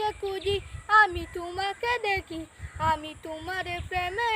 তোমাকে খুঁজি আমি তোমাকে দেখি আমি তোমার প্রেমে